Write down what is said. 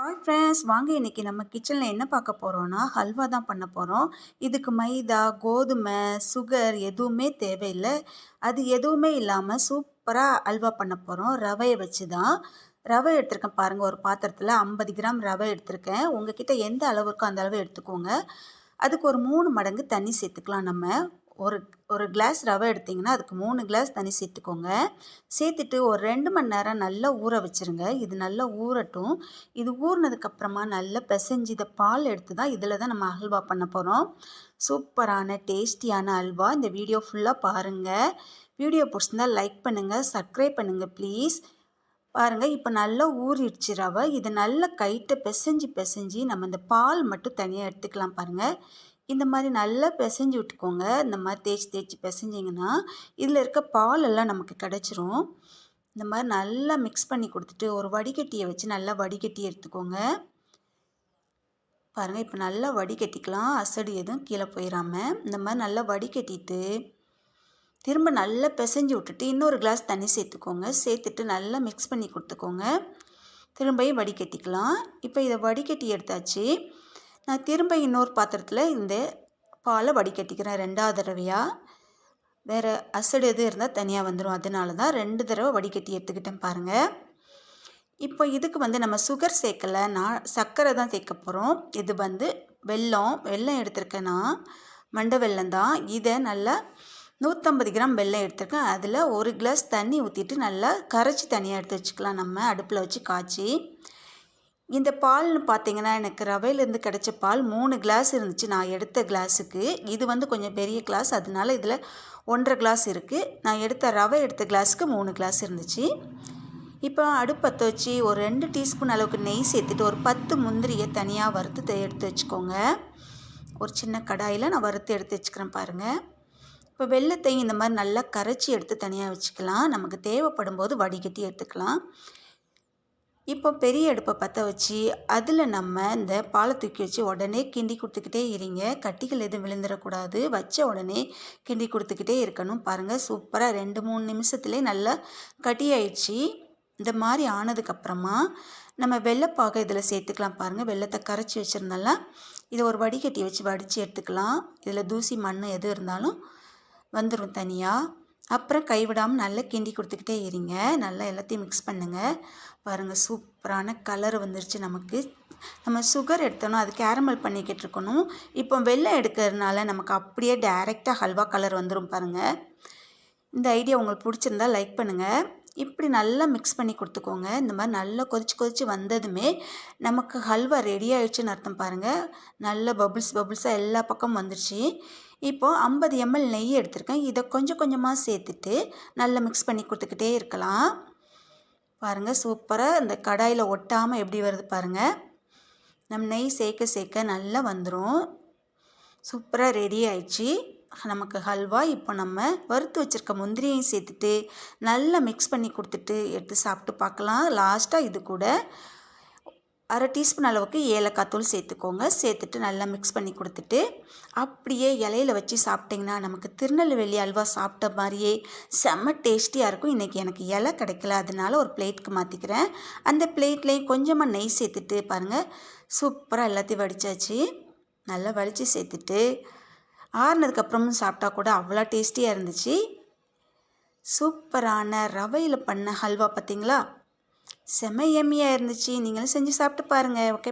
Hi friends வாங்க இன்றைக்கி நம்ம கிச்சனில் என்ன பார்க்க போகிறோன்னா ஹல்வா தான் பண்ண போகிறோம் இதுக்கு மைதா கோதுமை சுகர் எதுவுமே தேவையில்லை. அது எதுவுமே இல்லாமல் சூப்பராக அல்வா பண்ண போகிறோம் ரவையை வச்சு தான் ரவை எடுத்திருக்கேன் பாருங்கள் ஒரு பாத்திரத்தில் ஐம்பது கிராம் ரவை எடுத்திருக்கேன். உங்ககிட்ட எந்த அளவு இருக்கோ அந்த அளவு எடுத்துக்கோங்க. அதுக்கு ஒரு மூணு மடங்கு தண்ணி சேர்த்துக்கலாம் நம்ம. ஒரு ஒரு கிளாஸ் ரவை எடுத்திங்கன்னா அதுக்கு மூணு கிளாஸ் தண்ணி சேர்த்துக்கோங்க. சேர்த்துட்டு ஒரு ரெண்டு மணி நேரம் நல்லா ஊற வச்சுருங்க. இது நல்லா ஊறட்டும். இது ஊறினதுக்கப்புறமா நல்லா பிசைஞ்சு இதை பால் எடுத்து தான் இதில் தான் நம்ம அல்வா பண்ண போகிறோம் சூப்பரான டேஸ்டியான அல்வா. இந்த வீடியோ ஃபுல்லாக பாருங்கள் வீடியோ பிடிச்சிருந்தால் லைக் பண்ணுங்கள் சப்ஸ்கிரைப் பண்ணுங்கள் ப்ளீஸ் பாருங்கள் இப்போ நல்லா ஊறிடுச்சு ரவை. இது நல்லா கைட்டை பிசைஞ்சு பிசைஞ்சு நம்ம இந்த பால் மட்டும் தனியாக எடுத்துக்கலாம் பாருங்கள் இந்த மாதிரி நல்லா பிசைஞ்சு விட்டுக்கோங்க. இந்த மாதிரி தேய்ச்சி தேய்ச்சி பிசைஞ்சிங்கன்னா இதில் இருக்க பால் எல்லாம் நமக்கு கிடச்சிரும். இந்த மாதிரி நல்லா மிக்ஸ் பண்ணி கொடுத்துட்டு ஒரு வடிகட்டியை வச்சு நல்லா வடிகட்டி எடுத்துக்கோங்க. பாருங்கள் இப்போ நல்லா வடிகட்டிக்கலாம். அசடு எதுவும் கீழே போயிடாமல் இந்த மாதிரி நல்லா வடிகட்டிட்டு திரும்ப நல்லா பிசைஞ்சு விட்டுட்டு இன்னொரு கிளாஸ் தண்ணி சேர்த்துக்கோங்க. சேர்த்துட்டு நல்லா மிக்ஸ் பண்ணி கொடுத்துக்கோங்க. திரும்பியும் வடிகட்டிக்கலாம். இப்போ இதை வடிகட்டி எடுத்தாச்சு. நான் திரும்ப இன்னொரு பாத்திரத்தில் இந்த பாலை வடிகட்டிக்கிறேன் ரெண்டாவது தடவையாக வேறு அசடு எது இருந்தால் தனியாக வந்துடும் அதனால தான் ரெண்டு தடவை வடிகட்டி எடுத்துக்கிட்டேன் பாருங்கள் இப்போ இதுக்கு வந்து நம்ம சுகர் சேர்க்கலை. நான் சர்க்கரை தான் சேர்க்க போகிறோம் இது வந்து வெல்லம். வெல்லம் எடுத்திருக்கேன்னா மண்டை வெல்லம் தான். இதை நல்லா நூற்றம்பது கிராம் வெல்லம் எடுத்திருக்கேன். அதில் ஒரு கிளாஸ் தண்ணி ஊற்றிட்டு நல்லா கரைச்சி தனியாக எடுத்து வச்சுக்கலாம். நம்ம அடுப்பில் வச்சு காய்ச்சி. இந்த பால்னு பார்த்தீங்கன்னா எனக்கு ரவையிலேருந்து கிடச்ச பால் மூணு கிளாஸ் இருந்துச்சு. நான் எடுத்த கிளாஸுக்கு இது வந்து கொஞ்சம் பெரிய கிளாஸ் அதனால இதில் ஒன்றரை கிளாஸ் இருக்குது நான் எடுத்த ரவை எடுத்த கிளாஸுக்கு மூணு கிளாஸ் இருந்துச்சு. இப்போ அடுப்பத்தை வச்சு ஒரு ரெண்டு டீஸ்பூன் அளவுக்கு நெய் சேர்த்துட்டு ஒரு பத்து முந்திரியை தனியாக வறுத்து எடுத்து வச்சுக்கோங்க. ஒரு சின்ன கடாயில் நான் வறுத்து எடுத்து வச்சுக்கிறேன் பாருங்கள் இப்போ வெள்ளத்தையும் இந்த மாதிரி நல்லா கரைச்சி எடுத்து தனியாக வச்சுக்கலாம். நமக்கு தேவைப்படும் போது வடிகட்டி எடுத்துக்கலாம். இப்போ பெரிய அடுப்பை பற்ற வச்சு அதில் நம்ம இந்த பாலை தூக்கி வச்சு உடனே கிண்டி கொடுத்துக்கிட்டே இருங்க. கட்டிகள் எதுவும் விழுந்துடக்கூடாது. வச்ச உடனே கிண்டி கொடுத்துக்கிட்டே இருக்கணும். பாருங்கள் சூப்பராக ரெண்டு மூணு நிமிஷத்துலேயே நல்லா கட்டியாயிடுச்சு. இந்த மாதிரி ஆனதுக்கப்புறமா நம்ம வெள்ளைப்பாக இதில் சேர்த்துக்கலாம் பாருங்கள் வெள்ளத்தை கரைச்சி வச்சுருந்தாலாம். இதை ஒரு வடிகட்டி வச்சு வடித்து எடுத்துக்கலாம். இதில் தூசி மண் எது இருந்தாலும் வந்துடும் தனியாக அப்புறம் கைவிடாமல் நல்லா கிண்டி கொடுத்துக்கிட்டே இருங்க. நல்லா எல்லாத்தையும் மிக்ஸ் பண்ணுங்கள் பாருங்கள் சூப்பரான கலர் வந்துருச்சு நமக்கு. நம்ம சுகர் எடுத்தோன்னா அது கேரமல் பண்ணிக்கிட்டு இருக்கணும். இப்போ வெள்ளம் எடுக்கிறதுனால நமக்கு அப்படியே டைரெக்டாக ஹல்வா கலர் வந்துடும் பாருங்கள் இந்த ஐடியா உங்களுக்கு பிடிச்சிருந்தா லைக் பண்ணுங்கள் இப்படி நல்லா மிக்ஸ் பண்ணி கொடுத்துக்கோங்க. இந்த மாதிரி நல்லா கொதிச்சு கொதிச்சு வந்ததுமே நமக்கு ஹல்வா ரெடி ஆயிடுச்சுன்னு அர்த்தம் பாருங்கள் நல்ல பபுள்ஸ் பபுள்ஸாக எல்லா பக்கமும் வந்துடுச்சு இப்போது ஐம்பது எம்எல் நெய் எடுத்திருக்கேன். இதை கொஞ்சம் கொஞ்சமாக சேர்த்துட்டு நல்லா மிக்ஸ் பண்ணி கொடுத்துக்கிட்டே இருக்கலாம். பாருங்கள் சூப்பராக இந்த கடாயில் ஒட்டாமல் எப்படி வருது பாருங்கள் நம்ம நெய் சேர்க்க சேர்க்க நல்லா வந்துடும் சூப்பராக ரெடி ஆயிடுச்சு. நமக்கு ஹல்வா இப்போ நம்ம வறுத்து வச்சுருக்க முந்திரியையும் சேர்த்துட்டு நல்லா மிக்ஸ் பண்ணி கொடுத்துட்டு எடுத்து சாப்பிட்டு பார்க்கலாம். லாஸ்ட்டாக இது கூட அரை டீஸ்பூன் அளவுக்கு ஏலக்காய் தூள் சேர்த்துக்கோங்க. சேர்த்துட்டு நல்லா மிக்ஸ் பண்ணி கொடுத்துட்டு அப்படியே இலையில வச்சு சாப்பிட்டிங்கன்னா நமக்கு திருநெல்வேலி அல்வா சாப்பிட்ட மாதிரியே செம்ம டேஸ்டியாக இருக்கும். இன்றைக்கி எனக்கு இலை கிடைக்கல. அதனால ஒரு பிளேட்க்கு மாற்றிக்கிறேன் அந்த பிளேட்லேயும் கொஞ்சமாக நெய் சேர்த்துட்டு பாருங்கள் சூப்பராக எல்லாத்தையும் வடித்தாச்சு நல்லா வடித்து சேர்த்துட்டு ஆறுனதுக்கப்புறமும் சாப்பிட்டா கூட அவ்வளோ டேஸ்டியாக இருந்துச்சு. சூப்பரான ரவையில் பண்ண ஹல்வா பார்த்திங்களா? செம எம்மியாக இருந்துச்சு. நீங்களும் செஞ்சு சாப்பிட்டு பாருங்கள் ஓகே